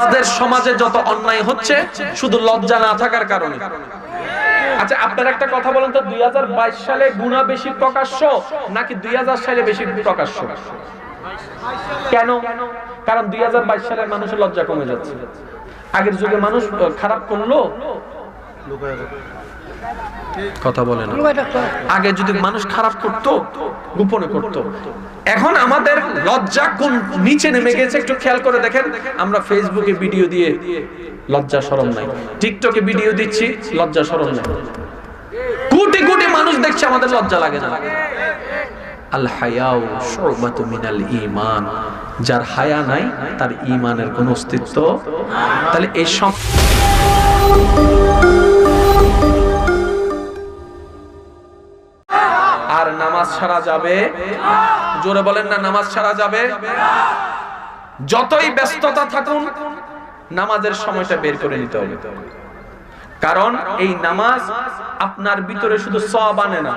আমাদের সমাজে যত অন্যায় হচ্ছে, শুধু লজ্জা না থাকার কারণে। আচ্ছা আপনার একটা কথা বলেন তো, দুই হাজার বাইশ সালে গুণা বেশি প্রকাশ্য নাকি দুই হাজার সালে বেশি প্রকাশ্য? কেন? কারণ দুই হাজার বাইশ সালে মানুষের লজ্জা কমে যাচ্ছে। আগের যুগে মানুষ খারাপ করল? কথা বলে না। আগে যদি মানুষ খারাপ করত গোপনে করত। এখন আমাদের লজ্জা কোন নিচে নেমে গেছে একটু খেয়াল করে দেখেন। আমরা ফেসবুকে ভিডিও দিয়ে লজ্জা শরম নাই। টিকটকে ভিডিও দিচ্ছি লজ্জা শরম নাই। কোটি কোটি মানুষ দেখছে আমাদের লজ্জা লাগে না। আল হায়াউ শুবাতু মিনাল ঈমান। যার হায়া নাই তার ঈমানের কোনো অস্তিত্ব তাহলে এই সব আর নামাজ ছাড়া যাবে? জোরে বলেন না, নামাজ ছাড়া যাবে? যতই ব্যস্ততা থাকুন, নামাজের সময়টা বের করে নিতে হবে। কারণ এই নামাজ আপনার ভিতরে শুধু সব আনে না,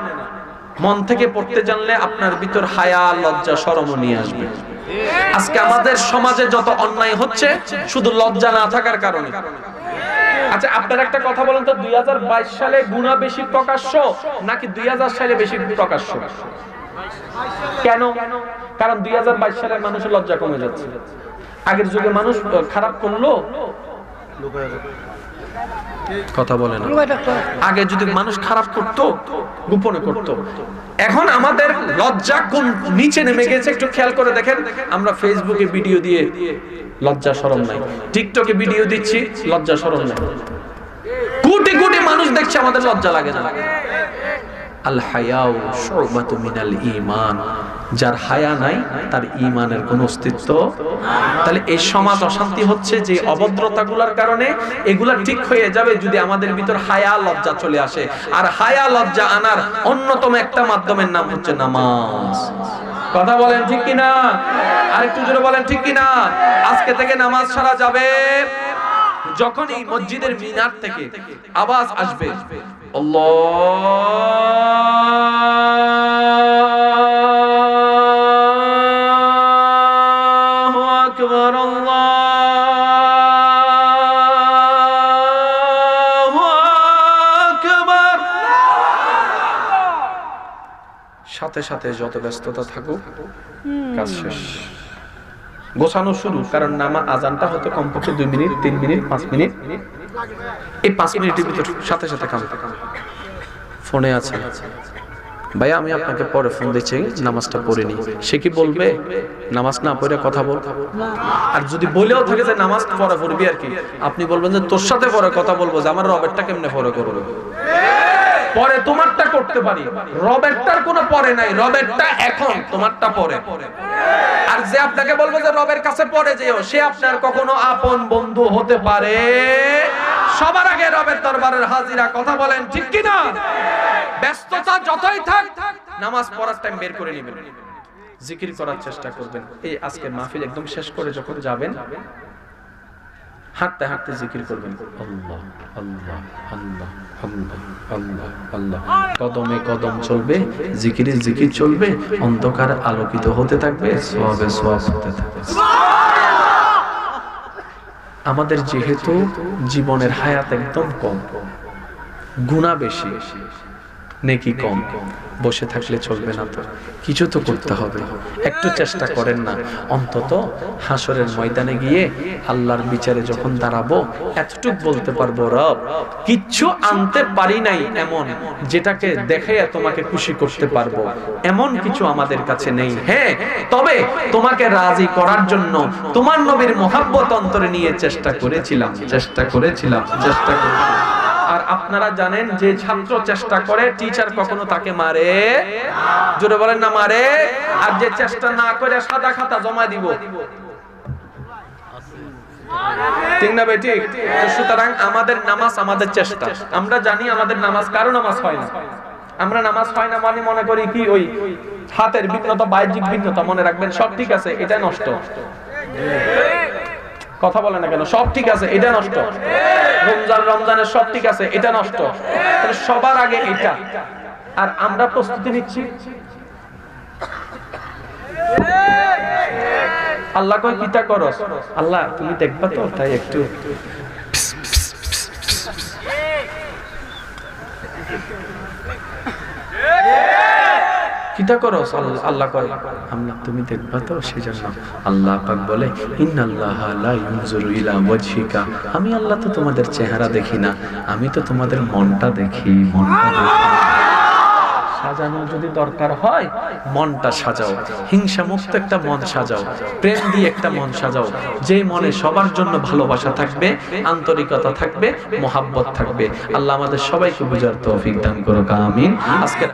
মন থেকে পড়তে জানলে আপনার ভিতর হায়া, লজ্জা শরম নিয়ে আসবে। আজকে আমাদের সমাজে যত অন্যায় হচ্ছে, শুধু লজ্জা না থাকার কারণে। আচ্ছা আপনার একটা কথা বলেন তো, দুই হাজার বাইশ সালে গুণা বেশি প্রকাশ্য নাকি দুই হাজার সালে বেশি প্রকাশ্য? কেন? কারণ দুই হাজার বাইশ সালে মানুষের লজ্জা কমে যাচ্ছে। আগের যুগে মানুষ খারাপ করল? কথা বলে না। আগে যদি মানুষ খারাপ করতো গোপনে করত। এখন আমাদের লজ্জা কোন নিচে নেমে গেছে একটু খেয়াল করে দেখেন। আমরা ফেসবুকে ভিডিও দিয়ে লজ্জা সরম নাই। টিকটকে ভিডিও দিচ্ছি লজ্জা সরম নাই। কোটি কোটি মানুষ দেখছে আমাদের লজ্জা লাগে না। আল হায়াউ শুবাতু মিনাল ঈমান। যার হায়া নাই, তার ঈমানের কোনো অস্তিত্ব তাহলে এই সমাজ অশান্তি হচ্ছে যে অভদ্রতাগুলোর কারণে এগুলা ঠিক হয়ে যাবে যদি আমাদের ভিতর হায়া লজ্জা চলে আসে। আর হায়া লজ্জা আনার অন্যতম একটা মাধ্যমের নাম হচ্ছে নামাজ। কথা বলেন ঠিক কিনা? আরেকটু জোরে বলেন ঠিক কিনা? আজকে থেকে নামাজ ছাড়া যাবে। যখন এই মসজিদের মিনার থেকে আওয়াজ আসবে। আল্লাহু আকবার আল্লাহু আকবার। সাথে সাথে যত ব্যস্ততা থাকুক কাজ শেষ। গোছানো শুরু, কারণ নামা আজানটা হয়তো কমপক্ষে দুই মিনিট, তিন মিনিট, পাঁচ মিনিট। এই পাঁচ মিনিটের ভিতর সাথে সাথে ফোনে আছে। ভাইয়া, আমি আপনাকে পরে ফোন দিচ্ছি, নামাজটা পড়ে নি সে কি বলবে? নামাজ না পড়ে কথা বল। আর যদি বলেও থাকে যে নামাজ পরে পড়বি আর কি, আপনি বলবেন যে তোর সাথে পরে কথা বলব যে আমার রবেরটা কেমনে পরে করব? পরে তোমারটা করতে পারি। রবেরটার কোনো পরে নাই, রবেরটা এখন, তোমারটা পরে। আর যে আপনাকে বলবে যে রবের কাছে পড়ে যেও, সে আপনার কখনো আপন বন্ধু হতে পারে। সবার আগে রবের দরবারের হাজিরা কথা বলেন, ঠিক কি না ব্যস্ততা যতই থাক, নামাজ পড়ার টাইম বের করে নেবেন। জিকির করার চেষ্টা করবেন। এই আজকে মাহফিল একদম শেষ করে যখন যাবেন হাঁটতে হাঁটতে জিকির করবেন। আল্লাহ আল্লাহ আল্লাহ আল্লাহ আল্লাহ আল্লাহ। কদমে কদম চলবে, জিকিরে জিকির চলবে, অন্ধকার আলোকিত হতে থাকবে সবে সব হতে থাকবে। আমাদের যেহেতু জীবনের হায়াত একদম কম গুণা বেশি নেকি কম। বসে থাকলে চলবে না তো। কিছু তো করতে হবে। একটু চেষ্টা করেন না। অন্তত হাসরের ময়দানে গিয়ে আল্লাহর বিচারে যখন দাঁড়াবো, এতটুক বলতে পারব, রব, কিচ্ছু আনতে পারি নাই এমন যেটাকে দেখে তোমাকে খুশি করতে পারব। এমন কিছু আমাদের কাছে নেই। হ্যাঁ তবে তোমাকে রাজি করার জন্য তোমার নবীর মোহাব্বত অন্তরে নিয়ে চেষ্টা করেছিলাম। চেষ্টা করেছিলাম। চেষ্টা করেছিলাম। আর আপনারা জানেন যে ছাত্র চেষ্টা করে টিচার কখনো তাকে মারে? জোরে বলেন না, মারে। আর যে চেষ্টা না করে, সাদা খাতা জমা দিব। ঠিক সুতরাং আমাদের নামাজ আমাদের আমরা জানি আমাদের নামাজ কারও নামাজ আমরা নামাজ না মানে মনে করি কি, ওই হাতের বিঘ্নতা বাহ্যিক বিঘ্নতা মনে রাখবেন, সব ঠিক আছে এটা নষ্ট। কথা বলে না কেন? সব ঠিক আছে, এটা নষ্ট। রমজান, রমজানের সব ঠিক আছে, এটা নষ্ট। সবার আগে এটা। আর আমরা প্রস্তুতি নিচ্ছি? আল্লাহ কয় কিতা করস। আল্লাহ, তুমি দেখবা তো? তাই একটু। কিতা করস আল্লাহ- তুমি দেখবা তো আল্লাহ পাক বলে, ইন্নাল্লাহা লা ইউনজুরু ইলা ওয়াজহিকা। আমি আল্লাহ তো তোমাদের চেহারা দেখি না, আমি তো তোমাদের মনটা দেখি মনটা দেখি। সাজানো যদি দরকার হয়, মনটা সাজাও। হিংসা মুক্ত একটা মন সাজাও। প্রেম দিয়ে একটা মন সাজাও। যে মনে সবার জন্য ভালোবাসা থাকবে, আন্তরিকতা থাকবে, মোহাব্বত থাকবে, আল্লাহ আমাদের সবাইকে বুঝার তৌফিক দান করুক, আমিন। আজকে